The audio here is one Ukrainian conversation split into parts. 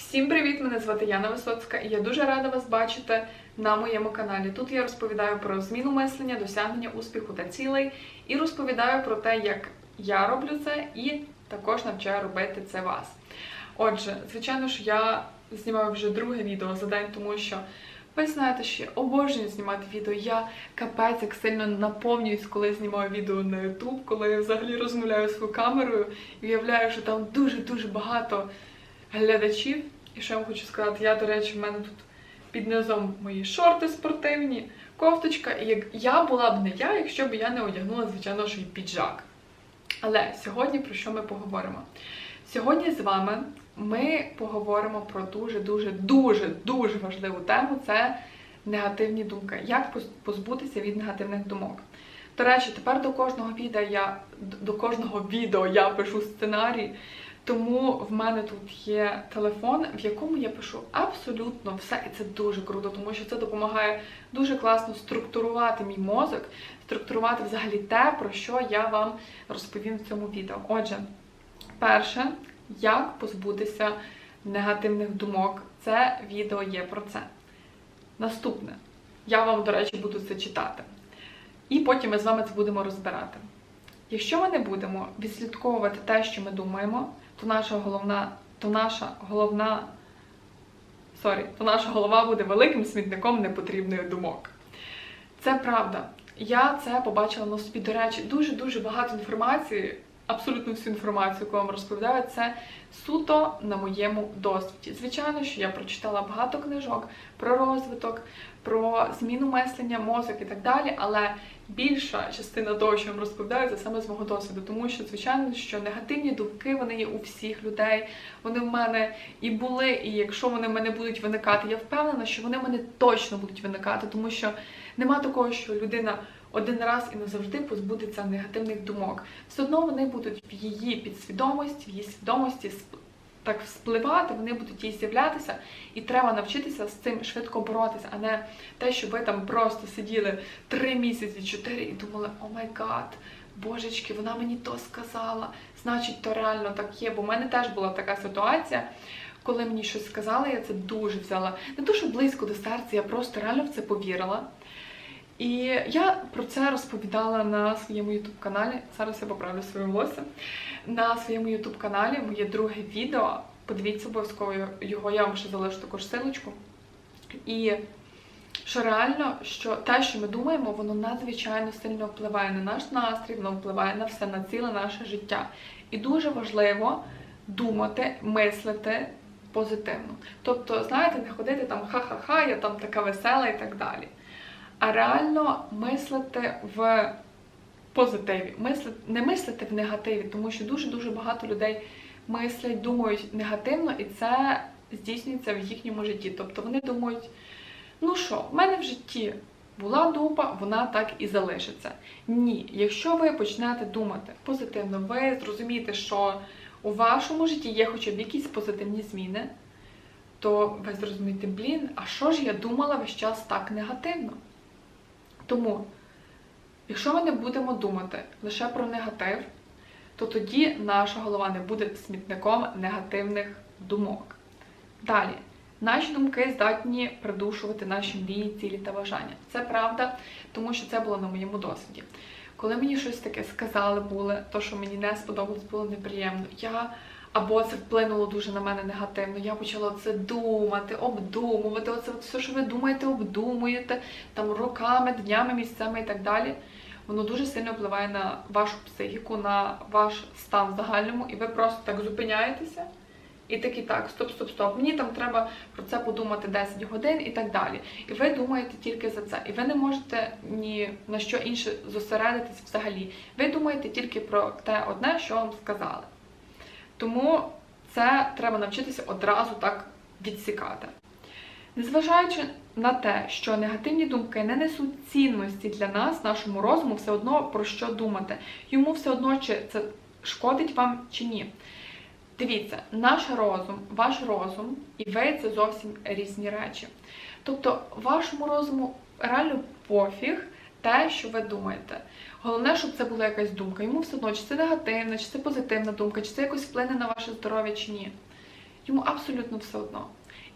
Всім привіт! Мене звати Яна Висоцька, і я дуже рада вас бачити на моєму каналі. Тут я розповідаю про зміну мислення, досягнення успіху та цілей, і розповідаю про те, як я роблю це, і також навчаю робити це вас. Отже, звичайно ж, я знімаю вже друге відео за день, тому що ви знаєте, що я обожнюю знімати відео. Я капець як сильно наповнююсь, коли знімаю відео на YouTube, коли я взагалі розмовляю свою камерою і уявляю, що там дуже-дуже багато глядачів. І що я вам хочу сказати, я, до речі, в мене тут під низом мої шорти спортивні, кофточка. І як я була б не я, якщо б я не одягнула, звичайно, що і піджак. Але сьогодні про що ми поговоримо? Сьогодні з вами ми поговоримо про дуже, дуже, дуже, дуже важливу тему це негативні думки. Як позбутися від негативних думок. До речі, тепер до кожного відео я до кожного відео я пишу сценарій. Тому в мене тут є телефон, в якому я пишу абсолютно все, і це дуже круто, тому що це допомагає дуже класно структурувати мій мозок, структурувати взагалі те, про що я вам розповім в цьому відео. Отже, перше, як позбутися негативних думок. Це відео є про це. Наступне, я вам, до речі, буду це читати. І потім ми з вами це будемо розбирати. Якщо ми не будемо відслідковувати те, що ми думаємо, то наша головна, то наша головна, сорі, то наша голова буде великим смітником непотрібних думок. Це правда. Я це побачила на собі. До речі, дуже-дуже багато інформації, абсолютно всю інформацію, яку вам розповідаю, це суто на моєму досвіді. Звичайно, що я прочитала багато книжок про розвиток, про зміну мислення, мозок і так далі, але більша частина того, що я вам розповідаю, це саме з мого досвіду, тому що, звичайно, що негативні думки вони є у всіх людей. Вони в мене і були, і якщо вони в мене будуть виникати, я впевнена, що вони в мене точно будуть виникати, тому що нема такого, що людина один раз і назавжди позбудеться негативних думок. Все одно вони будуть в її підсвідомості, в її свідомості так вспливати, вони будуть їй з'являтися, і треба навчитися з цим швидко боротися, а не те, що ви там просто сиділи три місяці, чотири і думали, о май гад, божечки, вона мені то сказала, значить, то реально так є. Бо в мене теж була така ситуація. Коли мені щось сказали, я це дуже взяла не дуже близько до серця, я просто реально в це повірила. І я про це розповідала на своєму ютуб каналі. Зараз я поправлю своє волосся. На своєму ютуб каналі моє друге відео. Подивіться обов'язково його, я вам ще залишу також силочку. І що реально, що те, що ми думаємо, воно надзвичайно сильно впливає на наш настрій, воно впливає на все, на ціле наше життя. І дуже важливо думати, мислити позитивно. Тобто, знаєте, не ходити там ха-ха-ха, я там така весела і так далі. А реально мислити в позитиві, мислити, не мислити в негативі, тому що дуже-дуже багато людей мислять, думають негативно, і це здійснюється в їхньому житті. Тобто вони думають, ну що, в мене в житті була дупа, вона так і залишиться. Ні, якщо ви почнете думати позитивно, ви зрозумієте, що у вашому житті є хоча б якісь позитивні зміни, то ви зрозумієте, блін, а що ж я думала весь час так негативно? Тому, якщо ми не будемо думати лише про негатив, то тоді наша голова не буде смітником негативних думок. Далі, наші думки здатні придушувати наші мрії, цілі та бажання. Це правда, тому що це було на моєму досвіді. Коли мені щось таке сказали, були, то, що мені не сподобалось, було неприємно. Я або це вплинуло дуже на мене негативно. Я почала це думати, обдумувати. Оце все, що ви думаєте, обдумуєте там роками, днями, місяцями і так далі. Воно дуже сильно впливає на вашу психіку, на ваш стан в загальному, і ви просто так зупиняєтеся. І такі так, стоп, стоп, стоп. Мені там треба про це подумати 10 годин і так далі. І ви думаєте тільки за це. І ви не можете ні на що інше зосередитись взагалі. Ви думаєте тільки про те одне, що вам сказали. Тому це треба навчитися одразу так відсікати. Незважаючи на те, що негативні думки не несуть цінності для нас, нашому розуму, все одно про що думати. Йому все одно, чи це шкодить вам чи ні. Дивіться, наш розум, ваш розум і ви це зовсім різні речі. Тобто, вашому розуму реально пофіг те, що ви думаєте. Головне, щоб це була якась думка. Йому все одно, чи це негативна, чи це позитивна думка, чи це якось вплине на ваше здоров'я, чи ні. йому абсолютно все одно.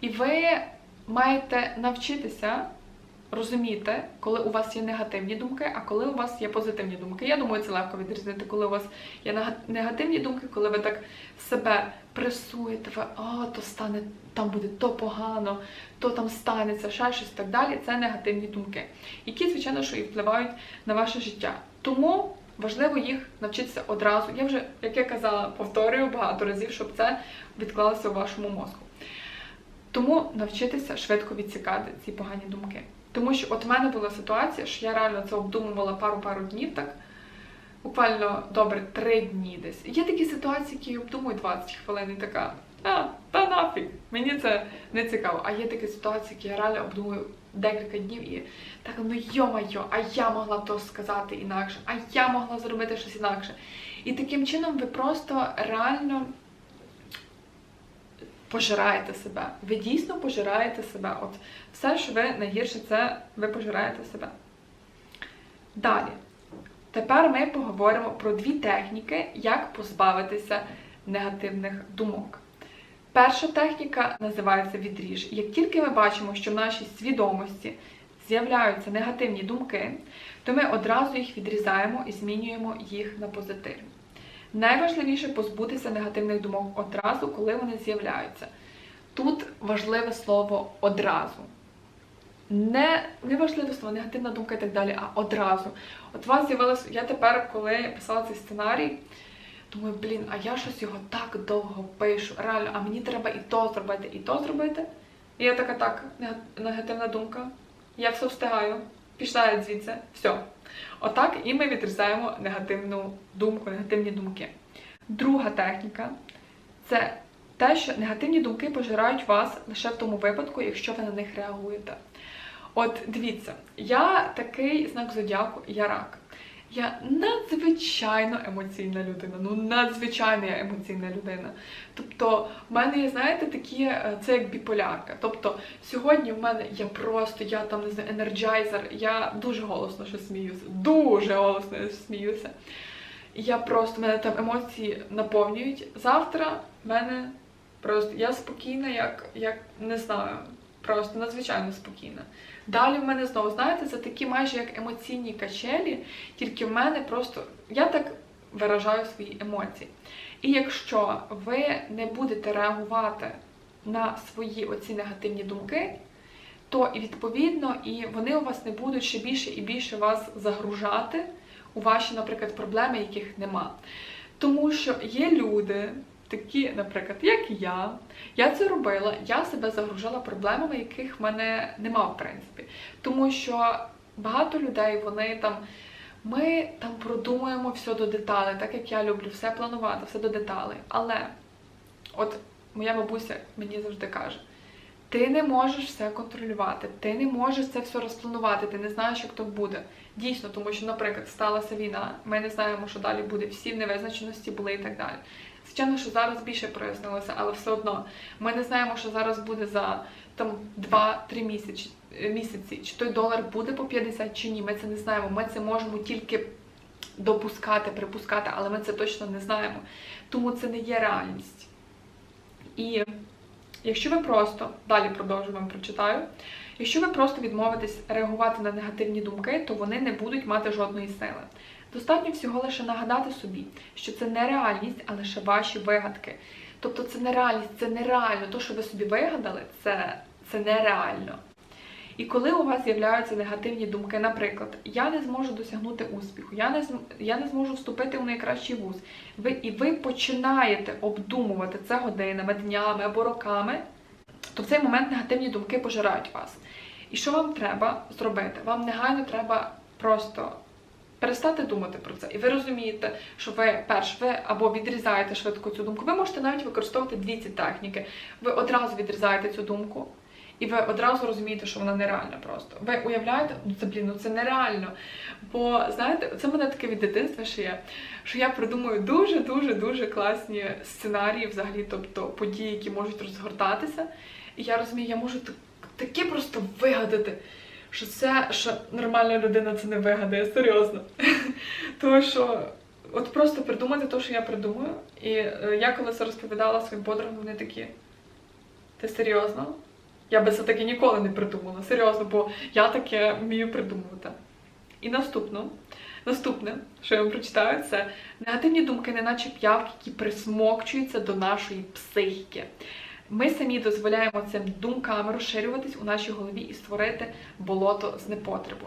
І ви маєте навчитися розуміти, коли у вас є негативні думки, а коли у вас є позитивні думки. Я думаю, це легко відрізнити, коли у вас є негативні думки, коли ви так себе пресуєте, ви а, то стане, там буде то погано, то там станеться, ще щось і так далі. Це негативні думки, які, звичайно, що і впливають на ваше життя. Тому важливо їх навчитися одразу. Я вже, як я казала, повторюю багато разів, щоб це відклалося у вашому мозку. Тому навчитися швидко відсікати ці погані думки. Тому що от в мене була ситуація, що я реально це обдумувала пару-пару днів так. Буквально добре три дні десь. Є такі ситуації, які я обдумую 20 хвилин і така, а, та нафіг, мені це не цікаво. А є такі ситуації, які я реально обдумую декілька днів і так, ну йо-майо, а я могла то сказати інакше, а я могла зробити щось інакше. І таким чином ви просто реально пожираєте себе. Ви дійсно пожираєте себе. От все, що ви найгірше, це ви пожираєте себе. Далі. Тепер ми поговоримо про дві техніки, як позбавитися негативних думок. Перша техніка називається відріж. Як тільки ми бачимо, що в нашій свідомості з'являються негативні думки, то ми одразу їх відрізаємо і змінюємо їх на позитивні. Найважливіше позбутися негативних думок одразу, коли вони з'являються. Тут важливе слово одразу. Не, не важливе слово, негативна думка і так далі, а одразу. От у вас з'явилось, я тепер, коли писала цей сценарій, думаю, блін, а я щось його так довго пишу. Реально, а мені треба і то зробити, і то зробити. І я така, так, негативна думка. Я все встигаю. Пішла звідси. Все. Отак і ми відрізаємо негативну думку, негативні думки. Друга техніка це те, що негативні думки пожирають вас лише в тому випадку, якщо ви на них реагуєте. От дивіться, я такий знак зодіаку, я рак. Я надзвичайно емоційна людина. Ну надзвичайно я емоційна людина. Тобто, в мене є, знаєте, такі, е, це як біполярка. Тобто, сьогодні в мене я просто, я там не знаю, енерджайзер, я дуже голосно що сміюся, дуже голосно я сміюся. Я просто, мене там емоції наповнюють. Завтра в мене просто я спокійна, як, як не знаю, просто надзвичайно спокійна. Далі в мене знову, знаєте, це такі майже як емоційні качелі, тільки в мене просто я так виражаю свої емоції. І якщо ви не будете реагувати на свої оці негативні думки, то і відповідно і вони у вас не будуть ще більше і більше вас загружати у ваші, наприклад, проблеми, яких нема. Тому що є люди, такі, наприклад, як я, я це робила, я себе загружала проблемами, яких в мене нема, в принципі. Тому що багато людей, вони там. Ми там продумуємо все до деталей, так як я люблю все планувати, все до деталей. Але от моя бабуся мені завжди каже: ти не можеш все контролювати, ти не можеш це все розпланувати, ти не знаєш, як то буде. Дійсно, тому що, наприклад, сталася війна, ми не знаємо, що далі буде, всі в невизначеності були і так далі. Звичайно, що зараз більше прояснилося, але все одно ми не знаємо, що зараз буде за там 2-3 місяці, місяці. Чи той долар буде по 50 чи ні. Ми це не знаємо. Ми це можемо тільки допускати, припускати, але ми це точно не знаємо. Тому це не є реальність. І якщо ви просто далі продовжу вам прочитаю. Якщо ви просто відмовитесь реагувати на негативні думки, то вони не будуть мати жодної сили. Достатньо всього лише нагадати собі, що це не реальність, а лише ваші вигадки. Тобто це не реальність, це нереально. То, що ви собі вигадали, це, це нереально. І коли у вас з'являються негативні думки, наприклад, я не зможу досягнути успіху, я не я не зможу вступити в найкращий вуз, ви і ви починаєте обдумувати це годинами, днями або роками, то в цей момент негативні думки пожирають вас. І що вам треба зробити? Вам негайно треба просто перестати думати про це. І ви розумієте, що ви перш ви або відрізаєте швидко цю думку. Ви можете навіть використовувати дві ці техніки. Ви одразу відрізаєте цю думку. І ви одразу розумієте, що вона нереальна просто. Ви уявляєте, ну це блін, ну це нереально. Бо знаєте, це мене таке від дитинства, що є, що я придумую дуже дуже класні сценарії, взагалі, тобто події, які можуть розгортатися. І я розумію, я можу так- таке просто вигадати, що це що нормальна людина це не вигадає, серйозно. Тому що от просто придумати те, що я придумаю. І е, я коли це розповідала своїм подругам, вони такі. Ти серйозно? Я би це таки ніколи не придумала. Серйозно, бо я таке вмію придумувати. І наступно, наступне, що я вам прочитаю, це негативні думки, неначе п'явки, які присмокчуються до нашої психіки. Ми самі дозволяємо цим думкам розширюватись у нашій голові і створити болото з непотребу.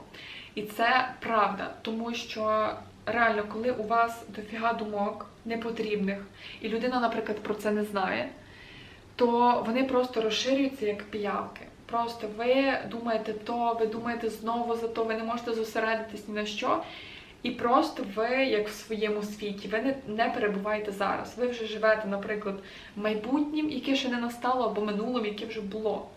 І це правда, тому що реально, коли у вас дофіга думок непотрібних, і людина, наприклад, про це не знає, то вони просто розширюються як піявки. Просто ви думаєте то, ви думаєте знову за то, ви не можете зосередитись ні на що. І просто ви, як в своєму світі, ви не, не перебуваєте зараз. Ви вже живете, наприклад, майбутнім, яке ще не настало, або минулим, яке вже було.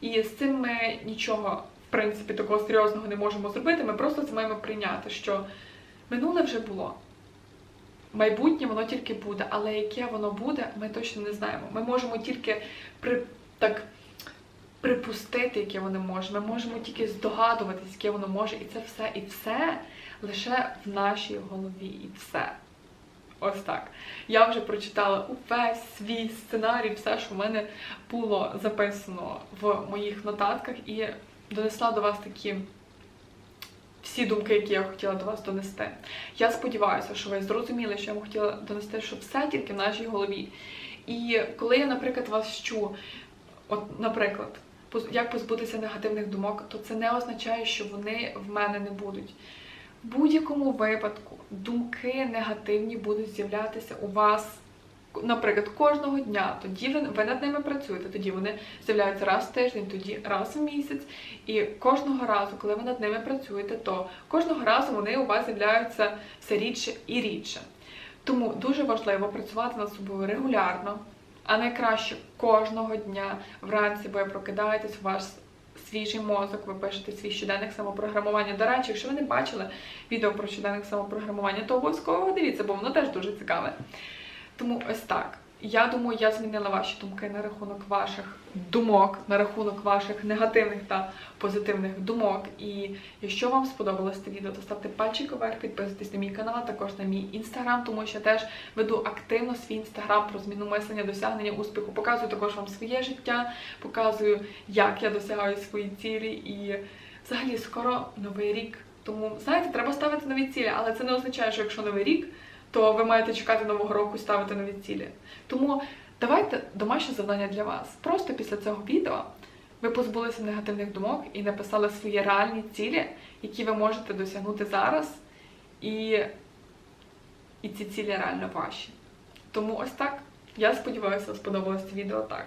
І з цим ми нічого, в принципі, такого серйозного не можемо зробити. Ми просто це маємо прийняти, що минуле вже було. Майбутнє воно тільки буде, але яке воно буде, ми точно не знаємо. Ми можемо тільки при, так припустити, яке воно може. Ми можемо тільки здогадуватись, яке воно може, і це все, і все лише в нашій голові, і все. Ось так. Я вже прочитала увесь свій сценарій, все, що в мене було записано в моїх нотатках, і донесла до вас такі всі думки, які я хотіла до вас донести. Я сподіваюся, що ви зрозуміли, що я вам хотіла донести, що все тільки в нашій голові. І коли я, наприклад, вас чу, от, наприклад, як позбутися негативних думок, то це не означає, що вони в мене не будуть. В будь-якому випадку думки негативні будуть з'являтися у вас, наприклад, кожного дня. Тоді ви, ви над ними працюєте, тоді вони з'являються раз в тиждень, тоді раз в місяць. І кожного разу, коли ви над ними працюєте, то кожного разу вони у вас з'являються все рідше і рідше. Тому дуже важливо працювати над собою регулярно, а найкраще кожного дня вранці, ви прокидаєтесь, у вас свіжий мозок, ви пишете свій щоденник самопрограмування. До речі, якщо ви не бачили відео про щоденник самопрограмування, то обов'язково дивіться, бо воно теж дуже цікаве. Тому ось так. Я думаю, я змінила ваші думки на рахунок ваших думок, на рахунок ваших негативних та позитивних думок. І якщо вам сподобалось це відео, то ставте пальчик вверх, підписуйтесь на мій канал, також на мій інстаграм, тому що я теж веду активно свій інстаграм про зміну мислення, досягнення успіху. Показую також вам своє життя, показую, як я досягаю свої цілі. І взагалі скоро новий рік. Тому знаєте, треба ставити нові цілі, але це не означає, що якщо новий рік, то ви маєте чекати нового року і ставити нові цілі. Тому давайте домашнє завдання для вас. Просто після цього відео ви позбулися негативних думок і написали свої реальні цілі, які ви можете досягнути зараз, і, і ці цілі реально ваші. Тому ось так. Я сподіваюся, сподобалось це відео так.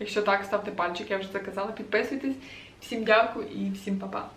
Якщо так, ставте пальчик, я вже це казала, підписуйтесь. Всім дякую і всім па-па.